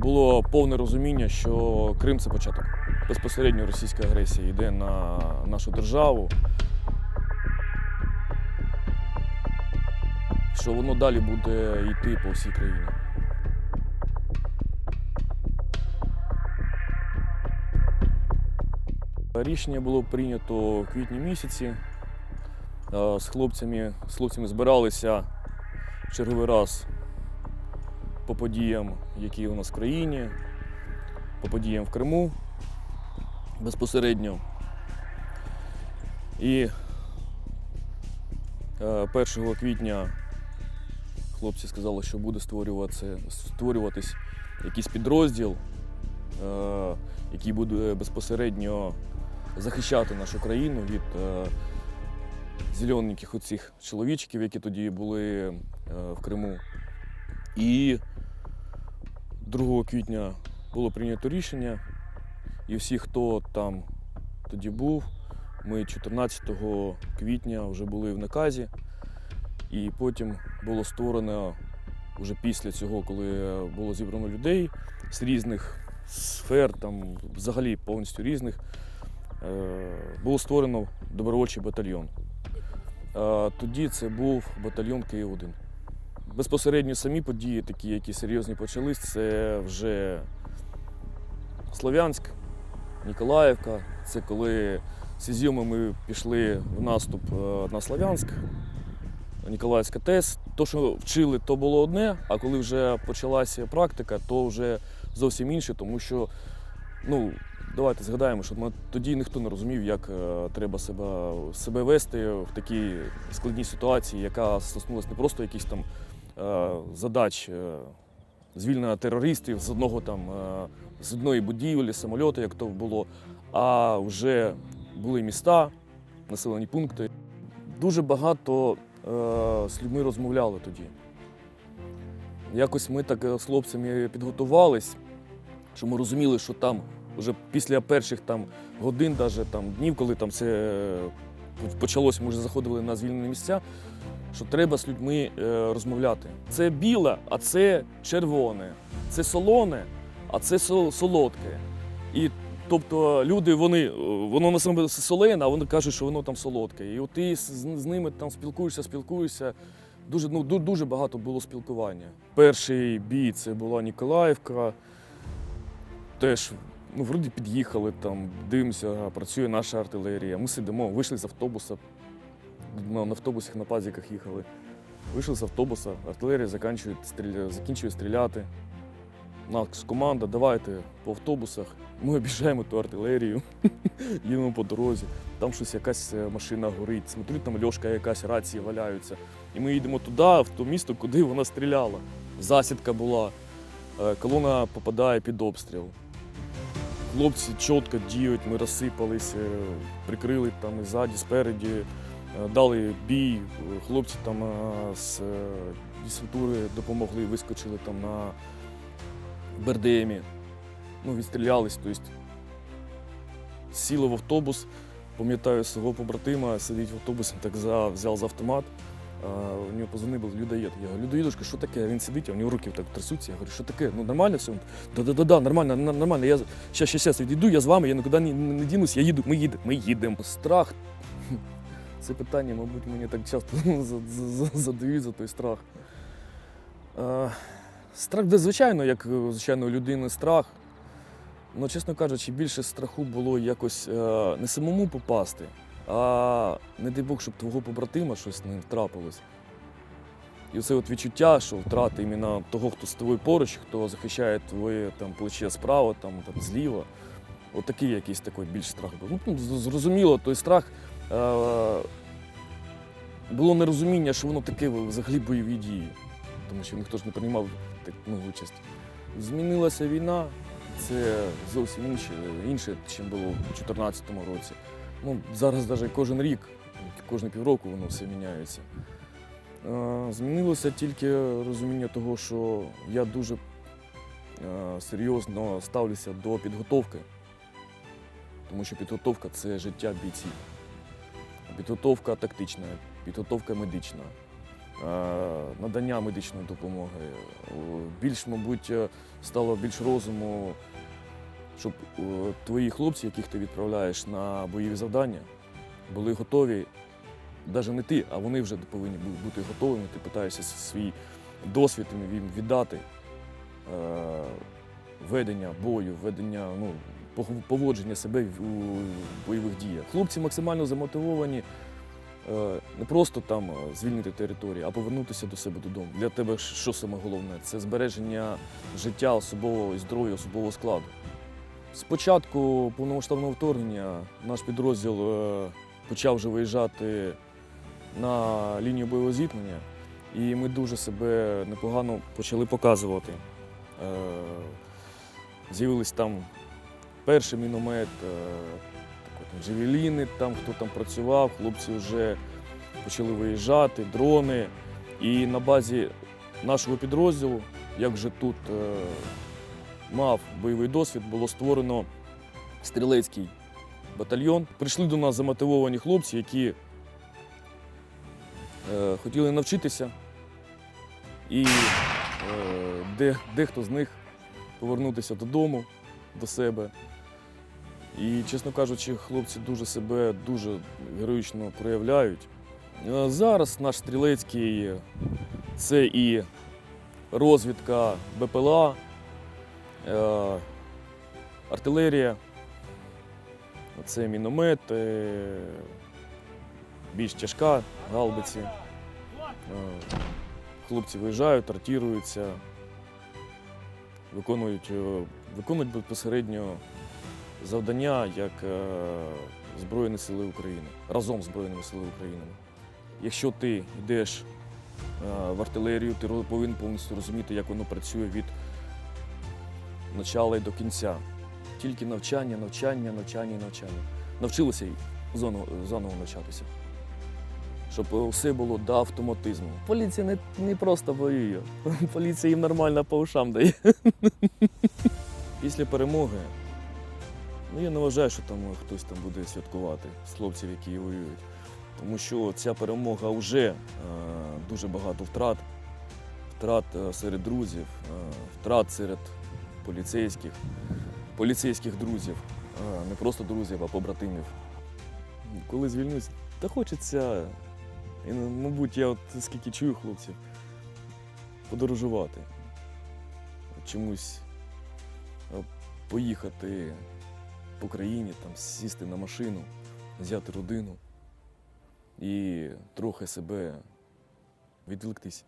Було повне розуміння, що Крим це початок. Безпосередньо російська агресія йде на нашу державу. Що воно далі буде йти по всій країні. Рішення було прийнято у квітні місяці. Е, З хлопцями, з хлопцями збиралися в черговий раз по подіям, які у нас в країні, по подіям в Криму безпосередньо. І е, 1 квітня хлопці сказали, що буде створюватися, створюватись якийсь підрозділ, е, який буде безпосередньо захищати нашу країну від е, зелененьких оцих чоловічків, які тоді були е, в Криму. І 2 квітня було прийнято рішення, і всі, хто там тоді був, ми 14 квітня вже були в наказі, і потім було створено вже після цього, коли було зібрано людей з різних сфер, там взагалі повністю різних, е, було створено добровольчий батальйон. Тоді це був батальйон Київ-1. Безпосередньо самі події, такі, які серйозні почались, це вже Слов'янськ, Ніколаївка. Це коли з Ізюма ми пішли в наступ е, на Слов'янськ, Ніколаївська ТЕС. То, що вчили, то було одне, а коли вже почалася практика, то вже зовсім інше, тому що, ну, давайте згадаємо, що ми- тоді ніхто не розумів, як е, треба себе, себе вести в такій складній ситуації, яка стоснулася не просто якихось там задач е, звільнення терористів з одного там е, з одної будівлі, самольоту, як то було, а вже були міста, населені пункти. Дуже багато е, з людьми розмовляли тоді. Якось ми так е, з хлопцями підготувались, що ми розуміли, що там вже після перших там годин, даже, там, днів, коли там це е, почалося, ми вже заходили на звільнені місця, що треба з людьми е, розмовляти. Це біле, а це червоне, це солоне, а це солодке. І тобто люди, вони, е, воно на себе солене, а вони кажуть, що воно там солодке. І от ти з, з ними там спілкуєшся, спілкуєшся. Дуже, ну, ду- дуже багато було спілкування. Перший бій це була Ніколаївка. Теж ну, вроді під'їхали там, дивимося, працює наша артилерія. Ми сидимо, вийшли з автобуса. На, автобусах на пазіках їхали. Вийшли з автобуса, артилерія закінчує, стріля, закінчує стріляти. Нас команда, давайте по автобусах. Ми обіжаємо ту артилерію, їдемо по дорозі. Там щось якась е, машина горить, смотрю, там льошка якась, рації валяються. І ми їдемо туди, в то місто, куди вона стріляла. Засідка була, е, колона попадає під обстріл. Хлопці чітко діють, ми розсипались, е, прикрили там і ззаді, спереді, е, дали бій. Хлопці там е, з десантури допомогли, вискочили там на БРДМі. Ну, відстрілялись, тобто сіли в автобус, пам'ятаю свого побратима, сидить в автобусі, так взяв за автомат. У нього позвонив був людоєд. Я говорю, людоїдушка, що таке? Він сидить, у нього руки так трясуться. Я говорю, що таке? Ну нормально все? Да-да-да, нормально, нормально. Я щас, щас, щас відійду, я з вами, я нікуди не, не, дінусь, я їду, ми їдемо, ми їдемо. Страх. Це питання, мабуть, мені так часто за- за- за- задають за той страх. Страх, де, звичайно, як е, звичайно, у людини страх. Ну, чесно кажучи, більше страху було якось е, не самому попасти, а не дай Бог, щоб твого побратима щось ним трапилось. І оце от відчуття, що втрати іменно того, хто з тобою поруч, хто захищає твоє там, плече справа, там, там, зліва. От такий якийсь такий більш страх був. Ну, зрозуміло, той страх. Е- було нерозуміння, що воно таке взагалі бойові дії, тому що ніхто ж не приймав так, ну, участь. Змінилася війна, це зовсім інше, інше, ніж було у 2014 році. Ну, зараз навіть кожен рік, кожні півроку воно все міняється. Е, Змінилося тільки розуміння того, що я дуже е, серйозно ставлюся до підготовки, тому що підготовка це життя бійців. Підготовка тактична, підготовка медична, надання медичної допомоги. Більш, мабуть, е, стало більш розуму, щоб е, твої хлопці, яких ти відправляєш на бойові завдання, були готові, навіть не ти, а вони вже повинні бути готовими. Ти питаєшся свій досвід їм віддати. Е, Ведення бою, ведення ну, поводження себе у бойових діях. Хлопці максимально замотивовані е, не просто там звільнити територію, а повернутися до себе додому. Для тебе що саме головне? Це збереження життя особового і здоров'я особового складу. З початку повномасштабного вторгнення наш підрозділ е, почав вже виїжджати на лінію бойового зіткнення, і ми дуже себе непогано почали показувати. Е, З'явились там перший міномет, е, джевеліни, там хто там працював, хлопці вже почали виїжджати, дрони. І на базі нашого підрозділу, як вже тут мав бойовий досвід, було створено стрілецький батальйон. Прийшли до нас замотивовані хлопці, які е, хотіли навчитися. І е, де, дехто з них повернутися додому, до себе. І, чесно кажучи, хлопці дуже себе дуже героїчно проявляють. Е, Зараз наш стрілецький це і розвідка БПЛА, артилерія, це міномет, е, більш тяжка, гаубиці. Е, Хлопці виїжджають, артіруються, виконують, е, виконують безпосередньо завдання як е, Збройні Сили України, разом з Збройними Силами України. Якщо ти йдеш е, в артилерію, ти повинен повністю розуміти, як воно працює від початку і до кінця. Тільки навчання, навчання, навчання, навчання. Навчилися заново, заново навчатися. Щоб е, все було до автоматизму. Поліція не, не просто воює. Поліція їм нормально по ушам дає. Після перемоги Ну, я не вважаю, що там хтось там буде святкувати з хлопців, які воюють. Тому що ця перемога вже е, дуже багато втрат. Втрат е, серед друзів, е, втрат серед поліцейських, поліцейських друзів, не просто друзів, а побратимів. Коли звільнюсь, та хочеться, і, мабуть, я от скільки чую хлопців, подорожувати. Чомусь поїхати по країні, там, сісти на машину, взяти родину і трохи себе відволіктись